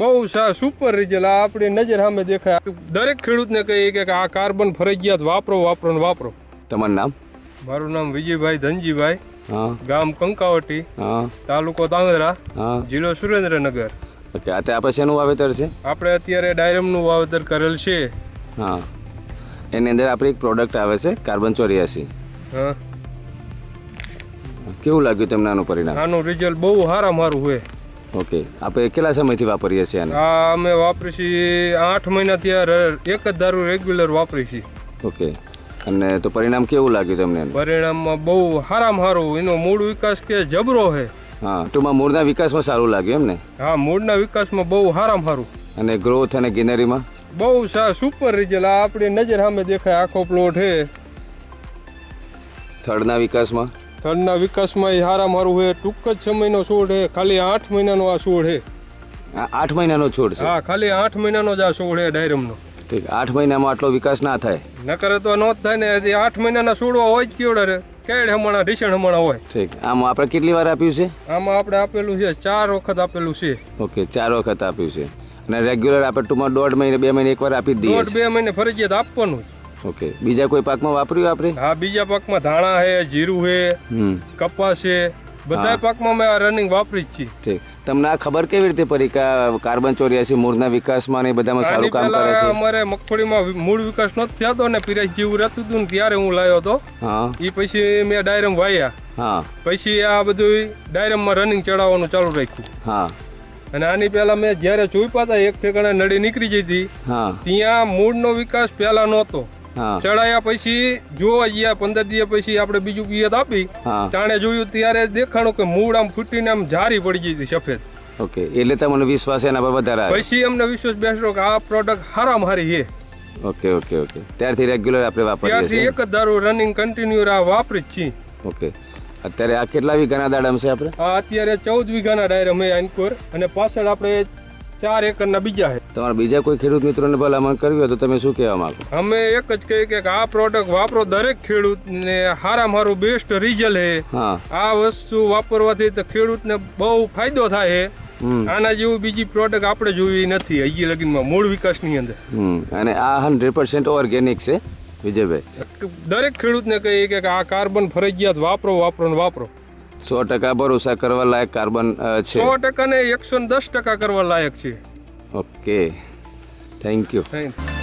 બહુ સા super result આ આપણી નજર સામે દેખાય. દરેક ખેડૂતને કહીએ કે આ કાર્બન ફરજિયાત વાપરો વાપરો ને વાપરો. તમારું નામ? મારું નામ વિજયભાઈ ધનજીભાઈ. હા. ગામ કંકાવટી. હા. તાલુકો તાંગરા જિલ્લો સુરેન્દ્રનગર. ઓકે અત્યારે આપણે શેનું વાવેતર છે? આપણે અત્યારે ડાયરમનું વાવેતર કરેલ છે. હા. એની અંદર આપણી એક પ્રોડક્ટ આવે છે કાર્બન ચોર્યાસી. હા. કેવું લાગ્યું તમને આનું પરિણામ? આનું રિઝલ્ટ બહુ સારા મારું હોય. ઓકે. આપણે કેટલા સમયથી વાપરીએ છીએ આને? આ અમે વાપરી છીએ આઠ મહિનાથી આ ર- એક જ દારૂ રેગ્યુલર વાપરી છીએ ઓકે. અને તો પરિણામ કેવું લાગ્યું તમને એનું? પરિણામમાં બહુ સારામાં સારું એનો મૂળ વિકાસ કે જબરો છે હા ટૂંકમાં મૂળના વિકાસમાં સારું લાગ્યું એમ ને હા મૂળના વિકાસમાં બહુ સારામાં સારું અને ગ્રોથ અને ગ્રીનરીમાં બહુ સા સુપર રિઝલ્ટ આ આપણી નજર સામે દેખાય આખો પ્લોટ છે થડના વિકાસમાં? થડના વિકાસમાં એ સારા મારું છે ટૂંક જ સમયનો છોડ છે ખાલી આઠ મહિનાનો આ છોડ છે આ આઠ મહિનાનો છોડ છે? હા ખાલી આઠ મહિનાનો જ આ છોડ છે ડાયરમનો. ઠીક આઠ મહિનામાં આટલો વિકાસ ના થાય? નકર તો નો થાય ને હજી આઠ મહિનાના છોડવા હોય જ કેવડે રે. કેડ હમણાં ઢીસણ હમણાં હોય. ઠીક આમ આપણે કેટલી વાર આપ્યું છે? આમાં આપણે આપેલું છે ચાર વખત આપેલું છે. ઓકે ચાર વખત આપ્યું છે. અને રેગ્યુલર આપણે ટૂંકમાં દોઢ મહિને બે મહિને એકવાર આપી દઈએ દોઢ બે મહિને ફરજિયાત આપવાનું ઓકે. બીજા કોઈ પાકમાં વાપર્યું આપણે? હા બીજા પાકમાં ધાણા છે જીરું છે કપાસ છે બધા પાકમાં મેં આ રનિંગ વાપરી જ ઠીક. તમને આ ખબર કેવી રીતે પડી કે કાર્બન ચોર્યાસી મૂળના વિકાસમાં ને બધામાં સારું કામ કરે છે? અમારે મગફળીમાં મૂળ વિકાસ નો થયો ને પિરાજ જેવું રહેતું હતું ને ત્યારે હું લાવ્યો હતો. હા. એ પછી મેં ડાયરમ વાયા. હા. પછી આ બધું ડાયરમમાં રનિંગ ચડાવવાનું ચાલુ રાખ્યું. હા. અને આની પહેલા મેં જ્યારે જોઈ પાતા એક ઠેકાણે નળી નીકળી જઈ હતી. હા. ત્યાં મૂળનો વિકાસ પહેલા નહોતો. ચડાયા પછી જોવા અહીંયા પંદર દિવસ પછી આપણે બીજું પિયત આપી. તાણે જોયું ત્યારે દેખાણો કે મૂળ આમ ફૂટીને આમ જારી પડી ગઈ હતી સફેદ. ઓકે એટલે તમને વિશ્વાસ એના પર વધારે પછી અમને વિશ્વાસ બેસરો કે આ પ્રોડક્ટ હારા હારી છે. Okay okay okay. ત્યારથી રેગ્યુલર આપણે વાપરીએ ત્યારથી એક જ દારૂ રનિંગ કન્ટિન્યુ આ વાપરી જ છીએ. ઓકે. અત્યારે આ કેટલા વીઘાના દાડમ છે આપણે? આ અત્યારે ચૌદ વીઘાના ડાયરમ હે એન્કોર અને પાછળ આપણે ચાર એકરના બીજા છે. તમારા બીજા કોઈ ખેડૂત મિત્રોને ભલામણ કરવી હોય તો તમે શું કહેવા માંગો? અમે એક જ કહીએ કે આ પ્રોડક્ટ વાપરો દરેક ખેડૂતને હારામાં હારું બેસ્ટ રિઝલ્ટ છે. આ વસ્તુ વાપરવાથી તો ખેડૂતને બહુ ફાયદો થાય છે. આના જેવું બીજી પ્રોડક્ટ આપણે જોઈ નથી. હજી લગીનમાં મૂળ વિકાસની અંદર. અને આ હંડ્રેડ પર્સન્ટ ઓર્ગેનિક છે વિજયભાઈ. દરેક ખેડૂતને કહીએ કે આ કાર્બન ફરજિયાત વાપરો વાપરો ને વાપરો. સો ટકા ભરોસા કરવા લાયક કાર્બન છે? સો ટકા ને એકસો દસ ટકા કરવા લાયક છે. Okay. Thank you. Thank you.